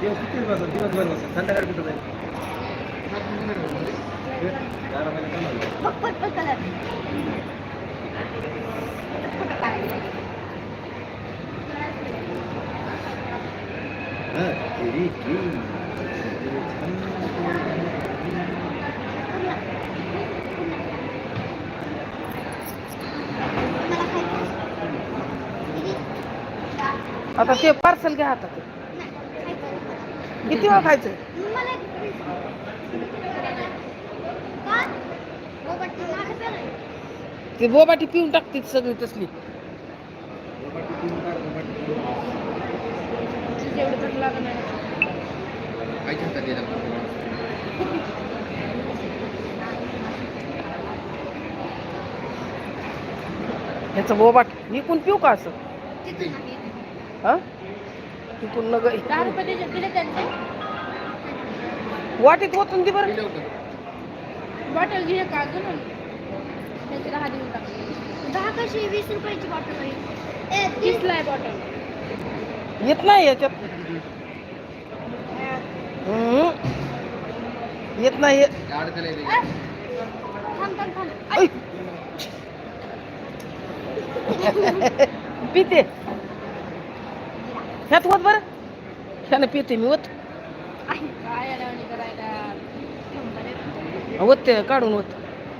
दिवस किती बसत दिवसभर बसत संध्याकाळी कुठं जाईल? बारा महिने आता ते पार्सल घ्या आता ते. किती वेळ खायचं. ते बोबाटी पिऊन टाकते सगळी तसली? ह्याचं बोबाट विकून पिऊ का असं. हा विकून नग दहा रुपये दिले- दिले त्यांचे. वाटीत ओतून दे बरं. बॉटल घे का अजून. त्याचे दहा देऊन टाक. दहा कशी? वीस रुपयाची बॉटल आहे. तीसला आहे बॉटल येत नाही याच्यात. हम्म. येत नाही. हे- थांब थांब थांब. ऐ. पिते. ह्यात होत बरं? ह्यानं पिते मी होत. होत ते काढून होत.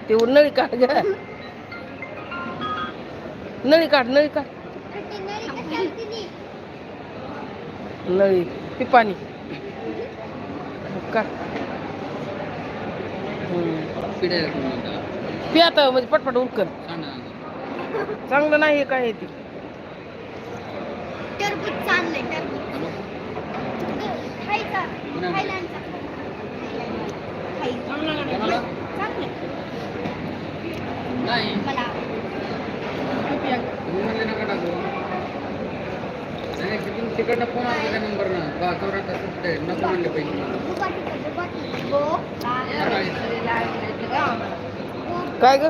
ते नळी काढ ग. नळी काढ नळी काढ. नळी पी पाणी. काढ. पी आता म्हणजे पटपट उलकन चांगलं नाही काय ते टरबूज चांगलंय टरबूज खायचा थायलंडचा चांगलं मला तिकडनं फोन आला त्या नंबर ना बा नको म्हणले पैसे काय ग.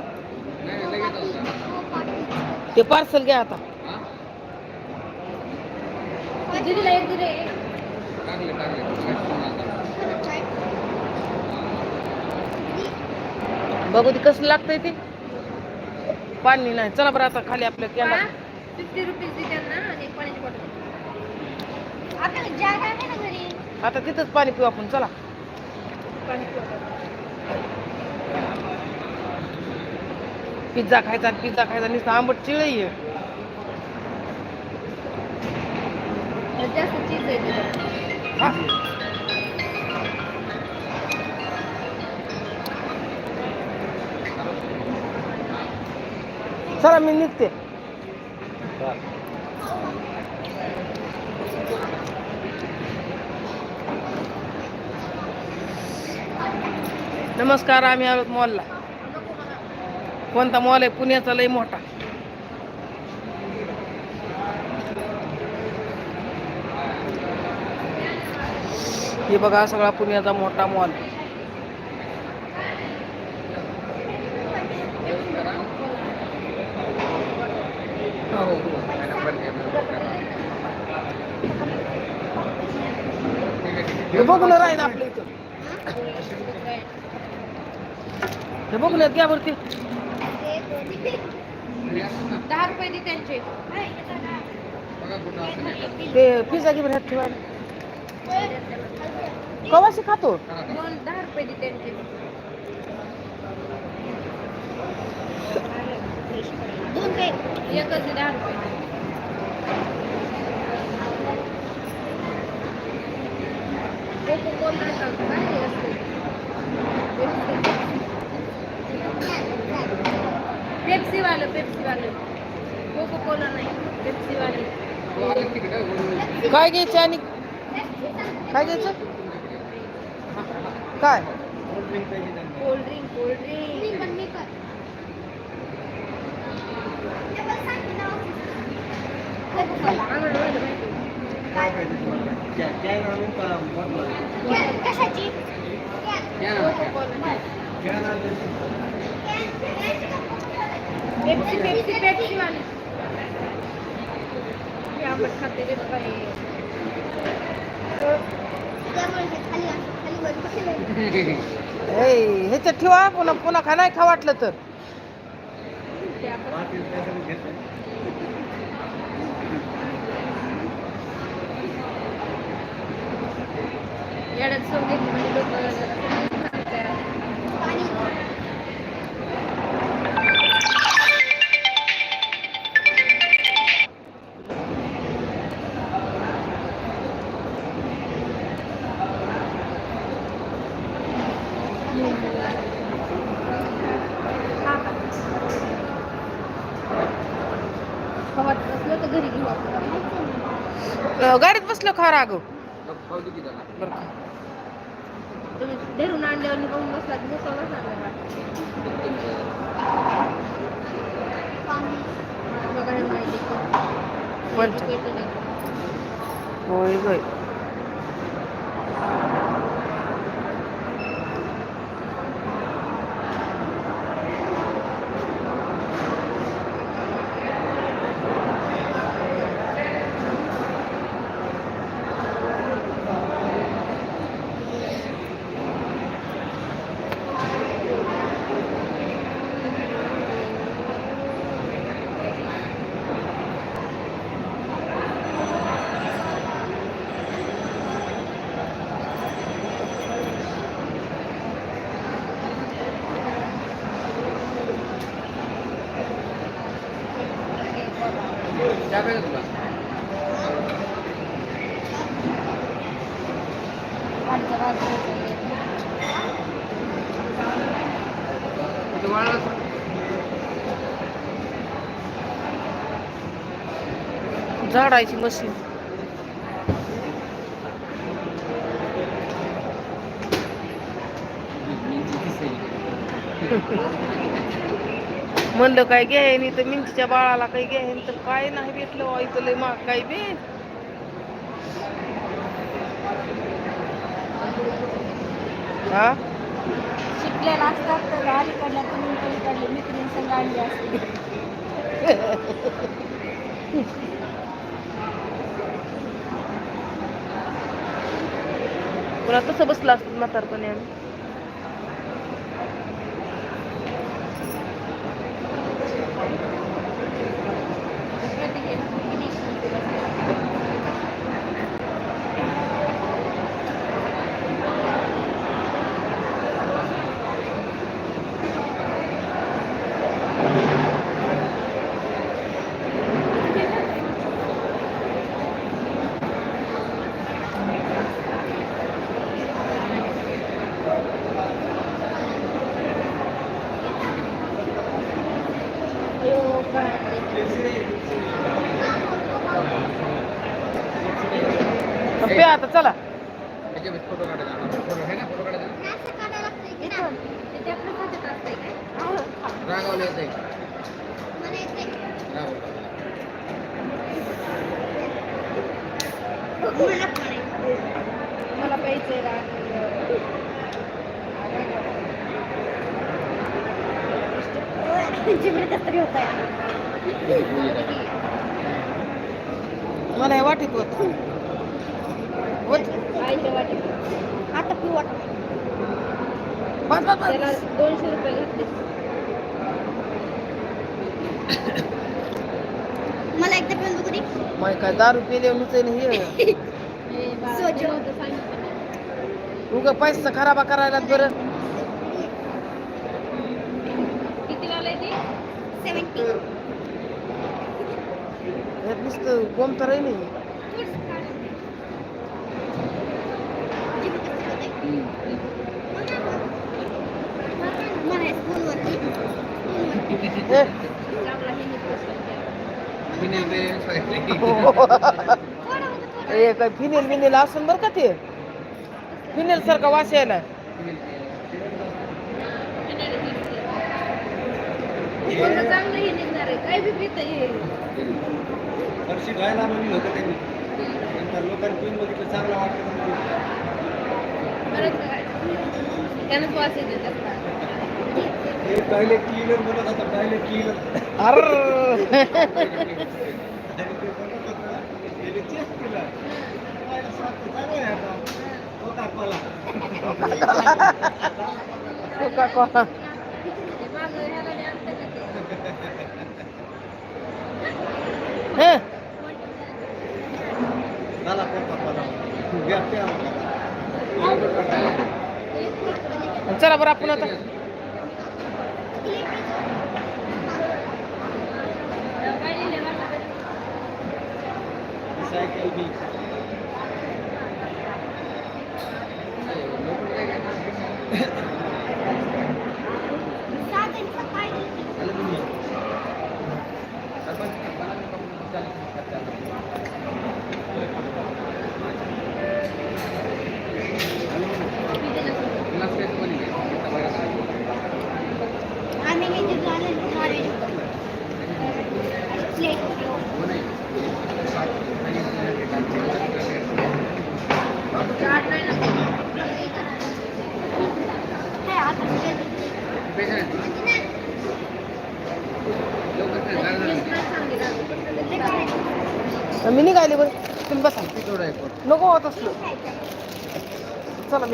ते पार्सल घ्या आता हा? टाकले टाकले लगेच फोन आला. बघू ते कसं लागतंय ते. पाणी नाही. चला बरं आता खाली आपल्या केला फिफ्टी रुपीज दे त्यांना आणि एक पाण्याची बॉटल आपल्याला जागा आहे ना घरी. आता तिथंच पाणी पिऊ आपण. चला. पाणी पिऊ. पिझ्झा खायचा पिझ्झा खायचा. नुसतं आंबट चिळ आहे. जास्त चीज आहे चला मी निघते. नमस्कार आम्ही आलो मॉलला. कोणता मॉल आहे? पुण्याचा लय मोठा. हे बघा सगळा पुण्याचा मोठा मॉल. हे बघून राहील आपल्या इथं. हे बघून घ्या वरती. दहा रुपये दे त्यांचे. ते पिझ्झा घेऊन ह्यात ठेवायला कवाशी खातो? दोन दहा रुपये दे त्यांचे. एकच दहा रुपये. कोको कोला काय असते पेप्सी वालं पेप्सी वालं कोको कोला नाही पेप्सी वाले काय घ्यायचं आणि काय घ्यायचं? काय? कोल्ड ड्रिंक पाहिजे त्यांना. कोल्ड ड्रिंक कोल्ड ड्रिंक पण मी कर काय पाहिजे तुम्हाला? कॅ- कॅन आणू का बॉटल आणू? कशाची कॅन आणली. पेप्सी पेप्सी पेप्सी वाली मी आंबट खाते रे बाबा हे. ए ह्याच्यात ठेवा पुन्हा पुन्हा खा नाही खा वाटलं तर ते आपण पाटील त्याच्याकडे घेतलं. येड्यात घेतली म्हणजे लोकं जरा सांगतात. हा का? खवात असलं तर घरी घेऊ आपण. अं, गाडीत बसलो खा राग बरं खा. तुम्ही धरून आणल्यावर निघून बसला की बसवला सांगा बघा हे माहिती झाड आहे होय झाडायची मशीन. म्हणलं काय घ्याय तर मिंचच्या बाळाला काही घ्याय तर काय नाही भेटलं वा इथं लय महाग काय बी. हा? शिकलेला असतात तर अलीकडल्या तुम्ही पलीकडले मित्रीन संग आणली असते. पुन्हा कसं बसलं असतं म्हातारपणे आम्ही. आता चला. मला तरी होत. आहे मला हे वाटीत होत. आता पिऊ बस दोनशे रुपये घातले मला एकदा पिऊन बघू दे. माय काय दारू पिले नुचं हे. उग पैसा खराबा करायला बरं. किती ते? सेवन्टी नुसतं कोणतं राही नाही हे काय फिनेल बिनेल असून बरं का ते फिनेल सारखा वास आहे ना वर्षी गायला म्हणून होतं त्यांनी. नंतर लोकांनी पिऊन बघितलं चांगलं वाटतं त्यानंच वास येते Kau kau. Eh. Dalam kota kau. Biar dia. Encer apa pun ada.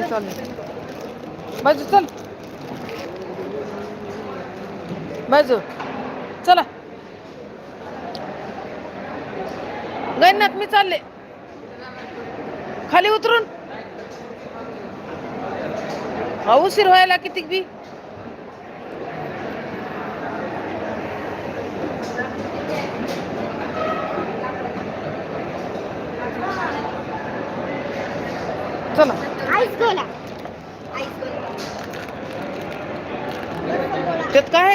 चालू चल बाजू चल. बाजू चला. गैनात मी चालले. खाली उतरून. हा उशीर व्हायला किती बी?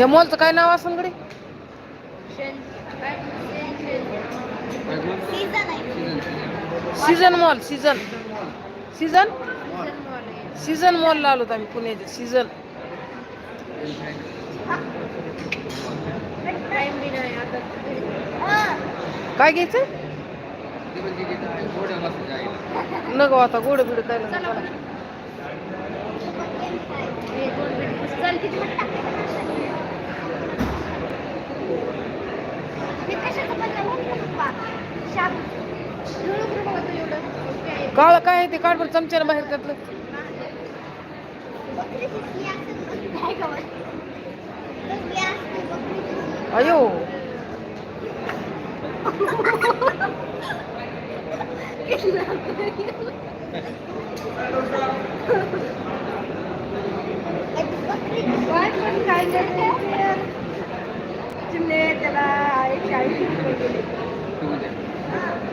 या मॉलचं काय नाव असं कडे season mall season season season मॉलला आलो आम्ही पुण्याचे सीझन काय घ्यायचं? नको आता गोड बिड काय काळ काय ते काढ बरं बाहेर त्यातलं. अयो. त्याला एकशे रुपये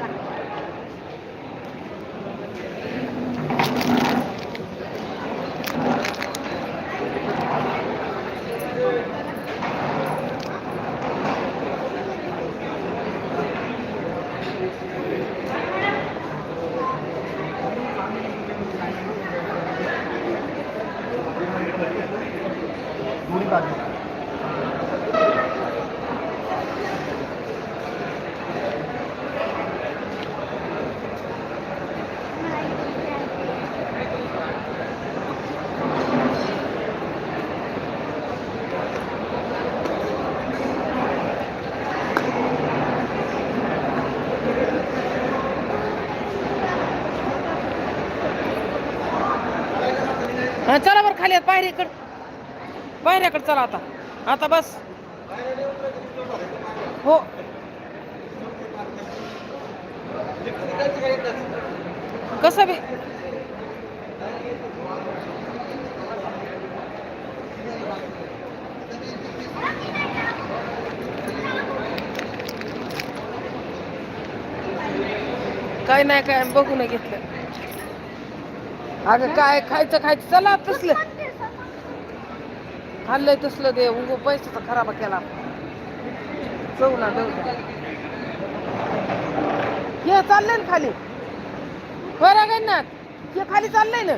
来。हा चला बरं खाली पायरीकडे पायऱ्याकडे चला आता. आता बस. हो. कसं बी? काय नाही काय बघू नाही घेतलं. अगं काय खायचं खायचं. चला तसलं. खाल्लंय तसलं ते. उगो पैशाचा खराब केला. चवला ना जाऊ हे चाललंय ना खाली. बरं ना हे खाली चाललंय ना.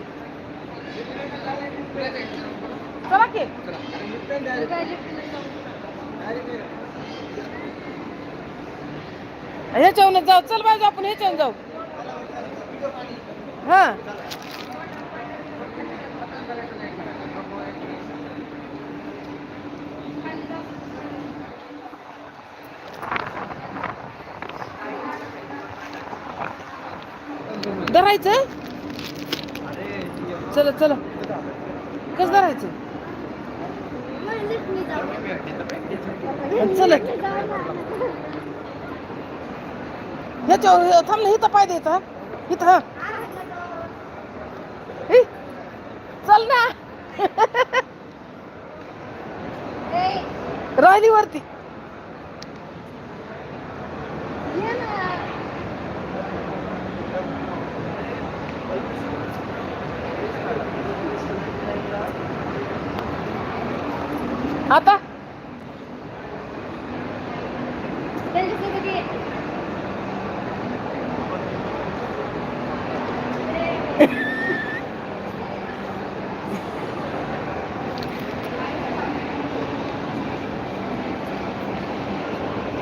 चला की. ह्याच्यावरून जाऊ. चल बाजू आपण ह्याच्यावरून जाऊ. हा. धरायचं चला चला. कस धरायचं? चल. ह्याच्यावर थांबलं इथं पाय द्यायचा इथं. हा. चल ना. राहिली वरती ये ना. आता.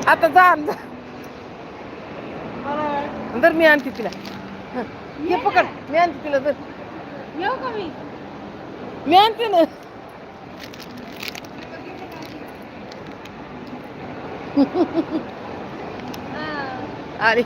आता जा दर मी आणते तिला. हं, पकड मी आणते तिला दर येऊ का मी? मी आणते ना. हा. अरे